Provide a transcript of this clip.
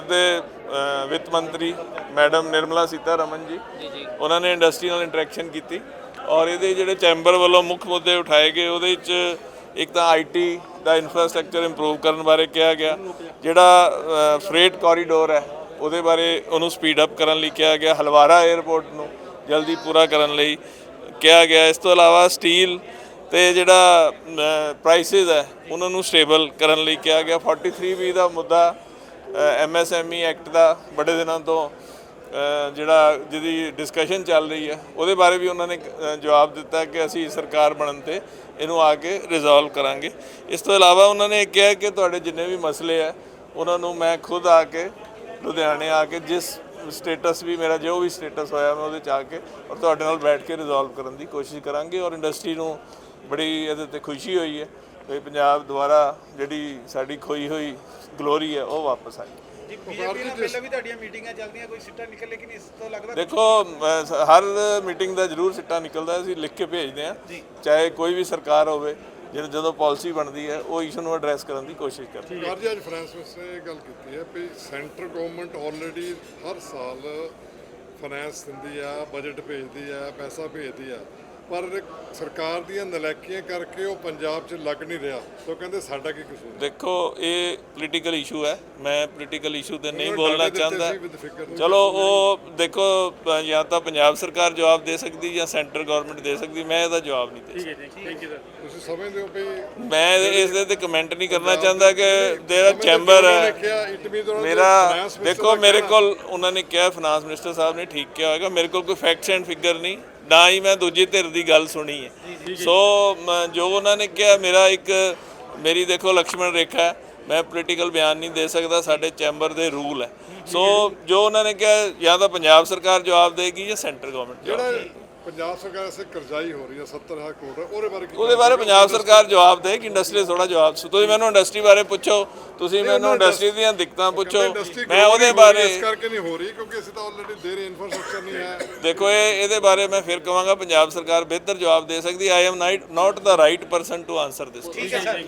ਦੇ ਵਿੱਤ ਮੰਤਰੀ ਮੈਡਮ ਨਿਰਮਲਾ ਸੀਤਾਰਮਨ ਜੀ। ਉਹਨਾਂ ਨੇ ਇੰਡਸਟਰੀ ਨਾਲ ਇੰਟਰੈਕਸ਼ਨ ਕੀਤੀ ਔਰ ਇਹਦੇ ਜਿਹੜੇ ਚੈਂਬਰ ਵੱਲੋਂ ਮੁੱਖ ਮੁੱਦੇ ਉਠਾਏ ਗਏ ਉਹਦੇ ਵਿੱਚ ਇੱਕ ਤਾਂ ਆਈਟੀ ਦਾ ਇਨਫਰਾਸਟ੍ਰਕਚਰ ਇੰਪਰੂਵ ਕਰਨ ਬਾਰੇ ਕਿਹਾ ਗਿਆ ਜਿਹੜਾ ਫਰੇਟ ਕੋਰੀਡੋਰ ਹੈ ਉਹਦੇ ਬਾਰੇ ਉਹਨੂੰ ਸਪੀਡ ਅਪ ਕਰਨ ਲਈ ਕਿਹਾ ਗਿਆ ਹਲਵਾਰਾ 에ਅਰਪੋਰਟ ਨੂੰ ਜਲਦੀ ਪੂਰਾ ਕਰਨ ਲਈ ਕਿਹਾ ਗਿਆ। ਇਸ ਤੋਂ ਇਲਾਵਾ ਸਟੀਲ ਤੇ ਜਿਹੜਾ ਪ੍ਰਾਈਸਿਸ ਹੈ ਉਹਨਾਂ ਨੂੰ ਸਟੇਬਲ ਕਰਨ ਲਈ ਕਿਹਾ ਗਿਆ। 43 ਵੀ ਦਾ ਮੁੱਦਾ ਐਮਐਸਐਮਈ ਐਕਟ ਦਾ ਬੜੇ ਦਿਨਾਂ ਤੋਂ ਜਿਹੜਾ ਜਿਹਦੀ ਡਿਸਕਸ਼ਨ ਚੱਲ ਰਹੀ ਹੈ, ਉਹਦੇ ਬਾਰੇ ਵੀ ਉਹਨਾਂ ਨੇ ਜਵਾਬ ਦਿੱਤਾ ਕਿ ਅਸੀਂ ਸਰਕਾਰ ਬਣਨ ਤੇ ਇਹਨੂੰ ਆ ਕੇ ਰਿਜ਼ੋਲਵ ਕਰਾਂਗੇ। ਇਸ ਤੋਂ ਇਲਾਵਾ ਉਹਨਾਂ ਨੇ ਇਹ ਕਿਹਾ ਕਿ ਤੁਹਾਡੇ ਜਿੰਨੇ ਵੀ ਮਸਲੇ ਆ, ਉਹਨਾਂ ਨੂੰ ਮੈਂ ਖੁਦ ਆ ਕੇ, ਲੁਧਿਆਣੇ ਆ ਕੇ ਜਿਸ ਸਟੇਟਸ ਵੀ ਮੇਰਾ ਜੋ ਵੀ ਸਟੇਟਸ ਹੋਇਆ ਮੈਂ ਉਹਦੇ ਚ ਆ ਕੇ ਔਰ ਤੁਹਾਡੇ ਨਾਲ ਬੈਠ ਕੇ ਰਿਜ਼ੋਲਵ ਕਰਨ ਦੀ ਕੋਸ਼ਿਸ਼ ਕਰਾਂਗੇ ਔਰ ਇੰਡਸਟਰੀ ਨੂੰ ਬੜੀ ਇਹਦੇ ਤੇ ਖੁਸ਼ੀ ਹੋਈ ਹੈ ਕਿ ਪੰਜਾਬ ਦੁਆਰਾ ਜਿਹੜੀ ਸਾਡੀ ਖੋਈ ਹੋਈ ਗਲੋਰੀ ਹੈ ਉਹ ਵਾਪਸ ਆਈ। ਜੀ ਬੀਜੇਪੀ ਨਾਲ ਪਹਿਲਾਂ ਵੀ ਤੁਹਾਡੀਆਂ ਮੀਟਿੰਗਾਂ ਚੱਲਦੀਆਂ ਕੋਈ ਸਿੱਟਾ ਨਿਕਲ ਲੇਕਿਨ ਇਸ ਤੋਂ ਲੱਗਦਾ ਦੇਖੋ ਹਰ ਮੀਟਿੰਗ ਦਾ ਜ਼ਰੂਰ ਸਿੱਟਾ ਨਿਕਲਦਾ ਅਸੀਂ ਲਿਖ ਕੇ ਭੇਜਦੇ ਹਾਂ। ਚਾਹੇ ਕੋਈ ਵੀ ਸਰਕਾਰ ਹੋਵੇ ਜਦੋਂ ਜਦੋਂ ਪਾਲਿਸੀ ਬਣਦੀ ਹੈ ਉਹ ਇਸ਼ੂ ਨੂੰ ਐਡਰੈਸ ਕਰਨ ਦੀ ਕੋਸ਼ਿਸ਼ ਕਰਦੀ ਹੈ। ਅੱਜ ਫਾਈਨੈਂਸ ਮਿਨਿਸਟਰ ਨੇ ਇਹ ਗੱਲ ਕੀਤੀ ਹੈ ਵੀ ਸੈਂਟਰ ਗਵਰਨਮੈਂਟ ਆਲਰੇਡੀ ਹਰ ਸਾਲ ਫਾਈਨੈਂਸ ਦਿੰਦੀ ਆ ਬਜਟ ਭੇਜਦੀ ਆ ਪੈਸਾ ਭੇਜਦੀ ਆ। ਪਰ ਸਰਕਾਰ ਦੀਆਂ ਨਲਾਇਕੀਆਂ ਕਰਕੇ ਉਹ ਪੰਜਾਬ 'ਚ ਲੱਗ ਨਹੀਂ ਰਿਹਾ। ਤਾਂ ਕਹਿੰਦੇ ਸਾਡਾ ਕੀ ਕਸੂਰ? ਦੇਖੋ ਇਹ ਪੋਲੀਟੀਕਲ ਇਸ਼ੂ ਹੈ। ਮੈਂ ਪੋਲੀਟੀਕਲ ਇਸ਼ੂ ਤੇ ਨਹੀਂ ਬੋਲਣਾ ਚਾਹੁੰਦਾ। ਚਲੋ ਉਹ ਦੇਖੋ ਜਾਂ ਤਾਂ ਪੰਜਾਬ ਸਰਕਾਰ ਜਵਾਬ ਦੇ ਸਕਦੀ ਜਾਂ ਸੈਂਟਰ ਗਵਰਨਮੈਂਟ ਦੇ ਸਕਦੀ ਮੈਂ ਇਹਦਾ ਜਵਾਬ ਨਹੀਂ ਦੇ ਸਕਦਾ। ਤੁਸੀਂ ਸਮਝਦੇ ਹੋ ਵੀ ਮੈਂ ਇਸ ਦੇ ਤੇ ਕਮੈਂਟ ਨਹੀਂ ਕਰਨਾ ਚਾਹੁੰਦਾ ਕਿ ਚੈਂਬਰ ਦੇ ਮੇਰਾ ਦੇਖੋ ਮੇਰੇ ਕੋਲ ਉਹਨਾਂ ਨੇ ਕਿਹਾ ਫਾਈਨਾਂਸ ਮਿਨਿਸਟਰ ਸਾਹਿਬ ਨੇ ਠੀਕ ਕਿਹਾ ਹੋਏਗਾ। ਮੇਰੇ ਕੋਲ ਕੋਈ ਫੈਕਟਸ ਐਂਡ ਫਿਗਰ ਨਹੀਂ। ਨਾ ਹੀ ਮੈਂ ਦੂਜੀ ਧਿਰ ਦੀ ਗੱਲ ਸੁਣੀ ਹੈ। ਸੋ ਮ- ਜੋ ਉਹਨਾਂ ਨੇ ਕਿਹਾ ਮੇਰਾ ਇੱਕ ਮੇਰੀ ਦੇਖੋ ਲਕਸ਼ਮਣ ਰੇਖਾ ਹੈ। ਮੈਂ ਪੋਲੀਟੀਕਲ ਬਿਆਨ ਨਹੀਂ ਦੇ ਸਕਦਾ ਸਾਡੇ ਚੈਂਬਰ ਦੇ ਰੂਲ ਹੈ। ਸੋ ਜੋ ਉਹਨਾਂ ਨੇ ਕਿਹਾ ਜਾਂ ਤਾਂ ਪੰਜਾਬ ਸਰਕਾਰ ਜਵਾਬ ਦੇਗੀ ਜਾਂ ਸੈਂਟਰ ਗਵਰਨਮੈਂਟ ਜਵਾਬ ਜਿਹੜਾ ਪੰਜਾਬ ਸਰਕਾਰ ਸੇ ਕਰਜ਼ਾਈ ਹੋ ਰਹੀ ਹੈ 70000 ਕਰੋੜ ਦਾ, ਉਹਦੇ ਬਾਰੇ ਕੀ ਉਹਦੇ ਬਾਰੇ ਪੰਜਾਬ ਸਰਕਾਰ ਜਵਾਬ ਦੇ ਕਿ ਇੰਡਸਟਰੀ ਥੋੜਾ ਜਵਾਬ ਸੁ ਤੁਸੀਂ ਮੈਨੂੰ ਇੰਡਸਟਰੀ ਬਾਰੇ ਪੁੱਛੋ ਤੁਸੀਂ ਮੈਨੂੰ ਇੰਡਸਟਰੀ ਦੀਆਂ ਦਿੱਕਤਾਂ ਪੁੱਛੋ। ਮੈਂ ਉਹਦੇ ਬਾਰੇ ਇਸ ਕਰਕੇ ਨਹੀਂ ਹੋ ਰਹੀ ਕਿਉਂਕਿ ਅਸੀਂ ਤਾਂ ਆਲਰੇਡੀ ਦੇ ਰਹੇ ਇਨਫਰਾਸਟ੍ਰਕਚਰ ਨਹੀਂ ਹੈ। ਦੇਖੋ ਇਹ ਇਹਦੇ ਬਾਰੇ ਮੈਂ ਫਿਰ ਕਹਾਂਗਾ ਪੰਜਾਬ ਸਰਕਾਰ ਬਿਹਤਰ ਜਵਾਬ ਦੇ ਸਕਦੀ I am not the right person to answer this ਠੀਕ ਹੈ ਸਰ।